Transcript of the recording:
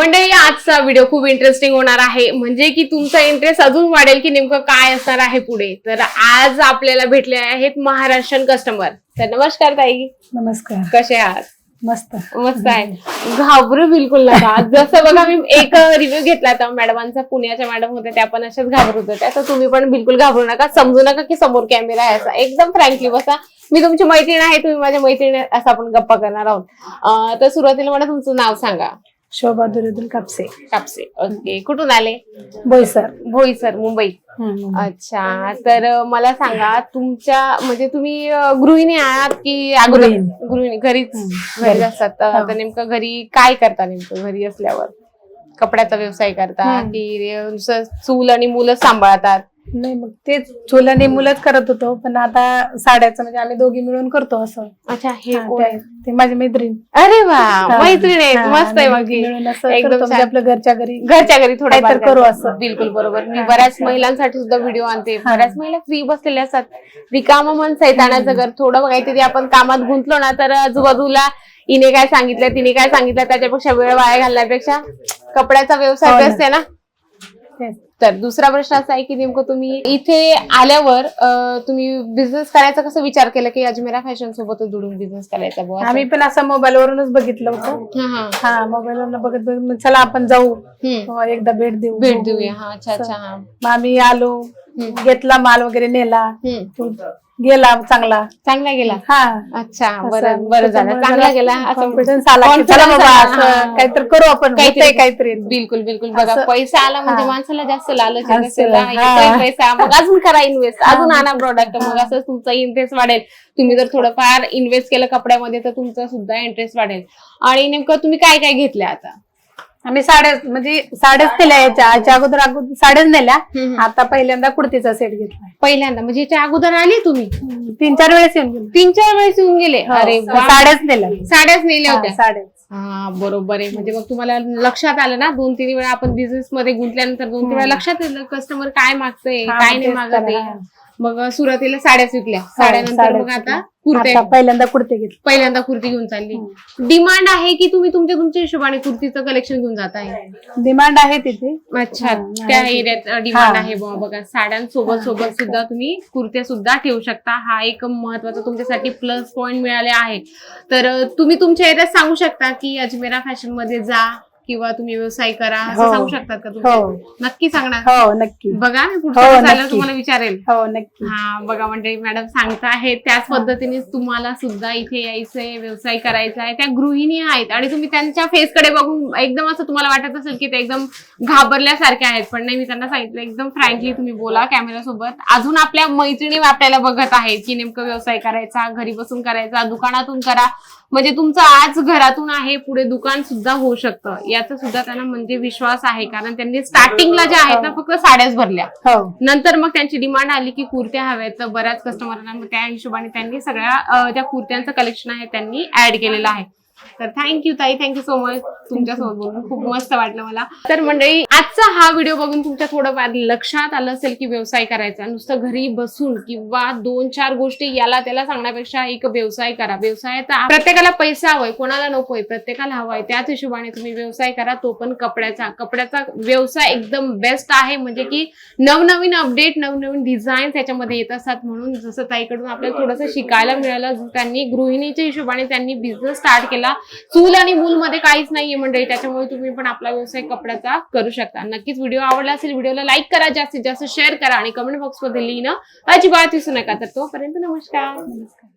आजचा व्हिडिओ खूप इंटरेस्टिंग होणार आहे. म्हणजे की तुमचा इंटरेस्ट अजून वाढेल की नेमकं काय असणार आहे पुढे. तर आज आपल्याला भेटले आहेत महाराष्ट्रीयन कस्टमर तर नमस्कार ताई. नमस्कार. कसे आहात? मस्त. मस्त आहे. घाबरू बिलकुल नका. जसं बघा मी एक रिव्ह्यू घेतला होता. मॅडमांचा पुण्याच्या मॅडम होत्या त्या पण अशाच घाबरत होत्या. तर तुम्ही पण बिलकुल घाबरू नका. समजू नका की समोर कॅमेरा आहे असा. एकदम फ्रँकली बसा. मी तुमची मैत्रीण आहे तुम्ही माझ्या मैत्रीण असं आपण गप्पा करणार आहोत. तर सुरुवातीला मला तुमचं नाव सांगा. शोभा दुरेदुल कापसे. कापसे. ओके. कुठून आले? बोईसर भोई सर मुंबई. अच्छा. तर मला सांगा तुमच्या म्हणजे तुम्ही अं, गृहिणी आहात की अगोदर? गृहिणी. गृहिणी घरीच? घरी. असतात. अं, तर नेमकं घरी काय करता नेमकं? घरी असल्यावर? कपड्याचा व्यवसाय करता हम्म. की नुसतं चूल आणि मुलं सांभाळतात? नाही मग तेच चुलाने मुलंच करत होतो पण आता साड्याचं म्हणजे आम्ही दोघी मिळून करतो असं अच्छा हे हा, कोण ते- आहे? ते माझी मैत्रीण अरे वा. मैत्रीण आहेत हा, मस्त आहे मग दोघी ही. मिळून असं एकदम करतो म्हणजे छान. आपल्या घरच्या घरी घरच्या घरी थोडं काहीतरी करू असं. बिलकुल बरोबर मी हा, बऱ्याच. महिलांसाठी सुद्धा व्हिडिओ आणते हा. बऱ्याच महिला फ्री बसलेल्या असतात रिकाम मन सैतानाचं घर थोडं काहीतरी आपण कामात गुंतलो ना तर आजूबाजूला हिने काय सांगितलं तिने काय सांगितलं त्याच्यापेक्षा वेळ वाया घालण्यापेक्षा कपड्याचा व्यवसाय हो ना. बेस्ट आहे ना तेच. तर दुसरा प्रश्न असा आहे की नेमकं तुम्ही इथे आल्यावर तुम्ही बिझनेस करायचा कसं विचार केला की अजमेरा फॅशन सोबतच जोडून बिझनेस करायचा बुवा असं? आम्ही पण असं मोबाईल वरूनच बघितलं होतं हा, हा. हा मोबाईल वरून बघत बघत मग चला आपण जाऊ हम्म. एकदा भेट देऊ भेट देऊया हा अच्छा अच्छा हा मग आम्ही आलो. घेतला माल वगैरे नेला. गेला चांगला. चांगला गेला? हा. अच्छा. बरं बरं झालं. चांगला गेला. असं आला चला बाबा. काहीतरी करू आपण. काहीतरी. काहीतरी. बिलकुल बिलकुल. बघा पैसा आला म्हणजे. माणसाला जास्त लालच पैसा. मग अजून करा इन्व्हेस्ट अजून आणा प्रोडक्ट. मग असं तुमचा इंटरेस्ट वाढेल. तुम्ही जर थोडंफार इन्व्हेस्ट केलं कपड्यामध्ये तर तुमचा सुद्धा इंटरेस्ट वाढेल. आणि नेमकं तुम्ही काय काय घेतलं आता? आम्ही साड्या म्हणजे साड्याच नेल्या याच्या याच्या अगोदर अगोदर साड्याच नेल्या. हम्म. आता पहिल्यांदा कुर्तीचा सेट घेतला पहिल्यांदा. म्हणजे याच्या अगोदर आली तुम्ही? तीन चार वेळेस येऊन गेलो. तीन चार वेळेस येऊन गेले? हो, अरे वा. साड्याच नेल्या साड्याच नेल्या हा, होत्या. साड्याच. हा बरोबर आहे. म्हणजे मग तुम्हाला लक्षात आलं ना? दोन तीन वेळा आपण बिझनेस मध्ये गुंतल्यानंतर दोन तीन वेळा. लक्षात येतं. कस्टमर काय मागतंय? हा, काय नाही तेच मागत आहे. मग सुरुवातीला साड्याच विकल्या साड्यानंतर साड्याच मग आता विकल्या. कुर्ते आता पहिल्यांदा कुर्ती घेतली. पहिल्यांदा कुर्ती घेऊन चालली. डिमांड आहे की तुम्ही तुमच्या तुमच्या हिशोबाने कुर्तीचं कलेक्शन घेऊन जात आहे डिमांड आहे तिथे. अच्छा हा, त्या. एरियात डिमांड हा. आहे बुवा. बघा साड्यांसोबत सोबत सुद्धा तुम्ही कुर्त्या सुद्धा ठेवू शकता. हा एक महत्त्वाचा तुमच्यासाठी प्लस पॉइंट मिळाले आहे. तर तुम्ही तुमच्या एरियात सांगू शकता की अजमेरा फॅशनमध्ये जा. किंवा तुम्ही व्यवसाय करा असं हो. सांगू शकतात का हो. तुम्ही नक्की सांगणार. हो नक्की. बघा मी हो, पुढच्या वेळेस आल्यावर नक्की. तुम्हाला विचारेल. हो नक्की. हा बघा मंडळी मॅडम सांगता आहेत त्याच पद्धतीने तुम्हाला सुद्धा इथे यायचंय व्यवसाय करायचा आहे त्या गृहिणी आहेत आणि तुम्ही त्यांच्या फेसकडे बघून एकदम असं तुम्हाला वाटत असेल की ते एकदम घाबरल्यासारखे आहेत. पण नाही मी त्यांना सांगितलं एकदम फ्रँकली तुम्ही बोला कॅमेरा सोबत अजून आपल्या मैत्रिणी आपल्याला बघत आहेत की नेमकं व्यवसाय करायचा घरी बसून करायचा दुकानातून करा. म्हणजे तुमचं आज घरातून आहे पुढे दुकान सुद्धा होऊ शकतं. याचा सुद्धा त्यांना म्हणजे विश्वास आहे कारण त्यांनी स्टार्टिंगला ज्या आहेत ना फक्त साड्याच भरल्या. हो. नंतर मग त्यांची डिमांड आली की कुर्त्या हव्यात तर बऱ्याच कस्टमरांना मग त्या हिशोबाने त्यांनी सगळ्या ज्या कुर्त्यांचं कलेक्शन आहे त्यांनी ऍड केलेलं आहे. तर थँक्यू ताई थँक्यू सो मच तुमच्यासोबत बोलून खूप मस्त वाटलं मला. तर मंडळी आजचा हा व्हिडिओ बघून तुमच्या थोडं लक्षात आलं असेल की व्यवसाय करायचा. नुसतं घरी बसून किंवा दोन चार गोष्टी याला त्याला सांगण्यापेक्षा एक व्यवसाय करा. व्यवसायात प्रत्येकाला पैसा हवाय कोणाला नकोय प्रत्येकाला हवाय. त्याच हिशोबाने तुम्ही व्यवसाय करा तो पण कपड्याचा. कपड्याचा व्यवसाय एकदम बेस्ट आहे. म्हणजे की नवनवीन अपडेट नवनवीन डिझाईन त्याच्यामध्ये येत असतात म्हणून जसं ताईकडून आपल्याला थोडंसं शिकायला मिळालं त्यांनी गृहिणीच्या हिशोबाने त्यांनी बिझनेस स्टार्ट केला. चूल आणि मूल मध्ये काहीच नाहीये. मंडळी त्याच्यामुळे तुम्ही पण आपला व्यवसाय कपड्याचा करू शकता. नक्कीच व्हिडिओ आवडला असेल व्हिडिओला लाईक करा जास्तीत जास्त शेअर करा आणि कमेंट बॉक्समध्ये लिहिणं अजिबात विसरू नका. तर तोपर्यंत नमस्कार. नमस्कार.